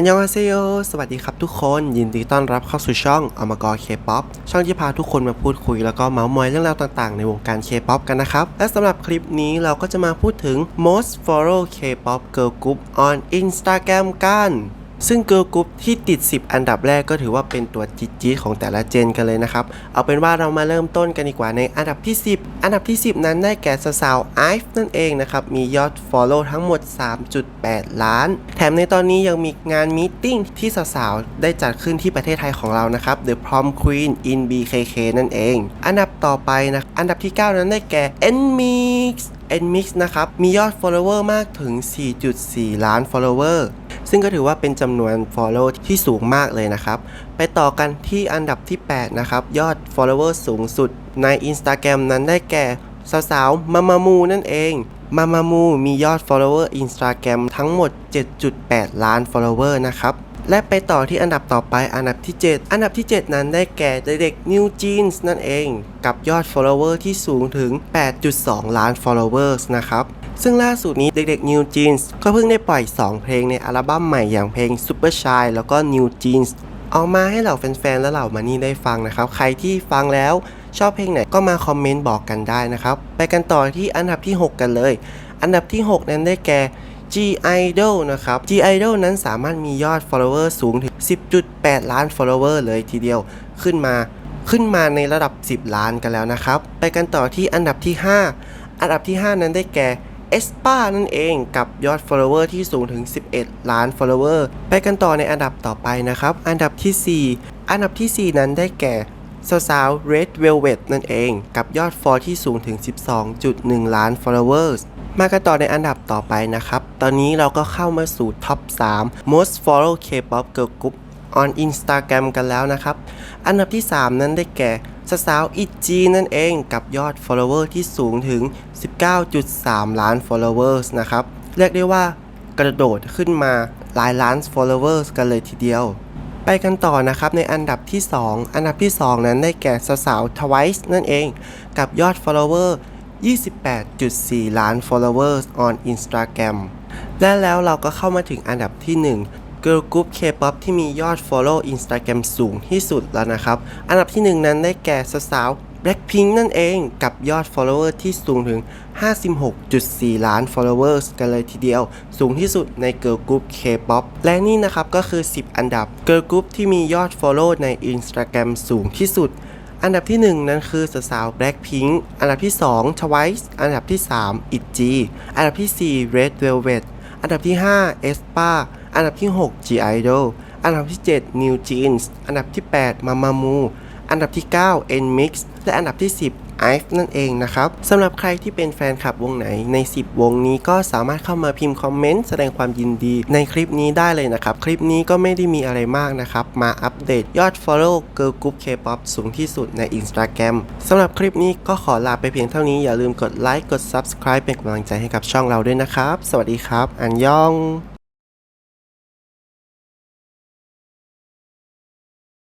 นยองอาเซโยสวัสดีครับทุกคน ยินดีต้อนรับเข้าสู่ช่องอมกรเคป๊อปช่องที่พาทุกคนมาพูดคุยแล้วก็เมาส์มอยเรื่องราวต่างๆ ในวงการเคป๊อปกันนะครับ และสำหรับคลิปนี้เราก็จะมาพูดถึง most follow K-pop girl group on Instagram กัน ซึ่งเกิร์ลกรุ๊ปที่ติด 10 อันดับแรกก็ถือว่าเป็นตัวจี๊ดๆของแต่ละเจนกันเลยนะครับ เอาเป็นว่าเรามาเริ่มต้นกันดีกว่าในอันดับที่ 10 อันดับที่ 10 นั้นได้แก่สาวไอฟ์นั่นเองนะครับ มียอด Follow ทั้งหมด 3.8 ล้าน แถมในตอนนี้ยังมีงานมีตติ้งที่สาวๆได้จัดขึ้นที่ประเทศไทยของเรานะครับ The Prom Queen in BKK นั่นเอง อันดับต่อไปนะอันดับที่ 9 นั้นได้แก่ NMIX NMIX นะครับมียอด follower มากถึง 4.4 ล้าน follower ซึ่งก็ถือว่าเป็นจำนวน follow ที่สูงมากเลยนะครับ ไปต่อกันที่อันดับที่ 8 นะครับ ยอด follower สูงสุดใน Instagram นั้นได้แก่สาวๆมามามูนั่นเองมามามูมียอด follower Instagram ทั้งหมด 7.8 ล้าน follower นะครับ และไปต่อที่อันดับต่อไปอันดับที่ 7 อันดับที่ 7 นั้นได้แก่เด็ก New Jeans นั่นเอง กับยอด follower ที่สูงถึง 8.2 ล้าน followers นะครับ ซึ่งล่าสุดนี้เด็กๆ New Jeans ก็เพิ่งได้ปล่อย 2 เพลงในอัลบั้มใหม่อย่างเพลง Super Shy แล้วก็ New Jeans ออกมาให้เหล่าแฟนๆ และเหล่ามานี่ได้ฟังนะครับ ใครที่ฟังแล้วชอบเพลงไหนก็มาคอมเมนต์บอกกันได้นะครับ ไปกันต่อที่อันดับที่ 6 กันเลย อันดับที่ 6 นั้นได้แก่ G Idol นะครับ G Idol นั้นสามารถมียอด follower สูงถึง 10.8 ล้าน follower เลยทีเดียวขึ้นมา ขึ้นมาในระดับ 10 ล้านกันแล้วนะครับ ไปกันต่อที่อันดับที่ 5 อันดับที่ 5 นั้นได้แก่ เอสปานั่นเองกับยอด follower ที่สูงถึง 11 ล้าน follower ไปกันต่อในอันดับต่อไปนะครับ อันดับที่ 4 อันดับที่ 4 นั้นได้แก่สาวๆ Red Velvet นั่นเอง กับยอด follow ที่สูงถึง 12.1 ล้าน followers มากันต่อในอันดับต่อไปนะครับ ตอนนี้เราก็เข้ามาสู่ท็อป 3 most follow K-pop girl group on Instagram กันแล้วนะครับ อันดับที่ 3 นั้นได้แก่ สาวอิจีนั่นเองกับยอด follower ที่สูงถึง 19.3 ล้าน followers นะครับ เรียกได้ว่ากระโดดขึ้นมาหลายล้าน followers กันเลยทีเดียว ไปกันต่อนะครับในอันดับที่ 2 อันดับที่ 2 นั้นได้แก่สาวๆ Twice นั่นเอง กับยอด follower 28.4 ล้าน followers on Instagram และแล้วเราก็เข้ามาถึงอันดับที่ 1 Girl Group K-pop ที่มียอด follow Instagram สูงที่สุดแล้วนะครับ อันดับที่ 1 นั้นได้แก่สาว Blackpink นั่นเองกับยอด follower ที่สูงถึง 56.4 ล้าน followers กันเลยทีเดียว สูงที่สุดใน Girl Group K-pop และนี่นะครับก็คือ 10 อันดับ Girl Group ที่มียอด follow ใน Instagram สูงที่สุด อันดับที่ 1 นั้นคือสาวๆ Blackpink อันดับที่ 2 Twice อันดับที่ 3 ITZY อันดับที่ 4 Red Velvet อันดับที่ 5 aespa อันดับที่ 6 G Idol อันดับที่ 7 New Jeans อันดับที่ 8 Mamamoo อันดับที่ 9 NMIX และอันดับที่ 10 IVE นั่นเองนะครับสำหรับใครที่เป็นแฟนคลับวงไหนใน 10 วงนี้ก็สามารถเข้ามาพิมพ์คอมเมนต์แสดงความยินดีในคลิปนี้ได้เลยนะครับ คลิปนี้ก็ไม่ได้มีอะไรมากนะครับ มาอัปเดตยอด Follow Girl Group K-pop สูงที่สุดใน Instagram สำหรับคลิปนี้ก็ขอลาไปเพียงเท่านี้อย่าลืมกดไลค์กด Subscribe เป็นกำลังใจให้กับช่องเราด้วยนะครับ สวัสดีครับ อันยอง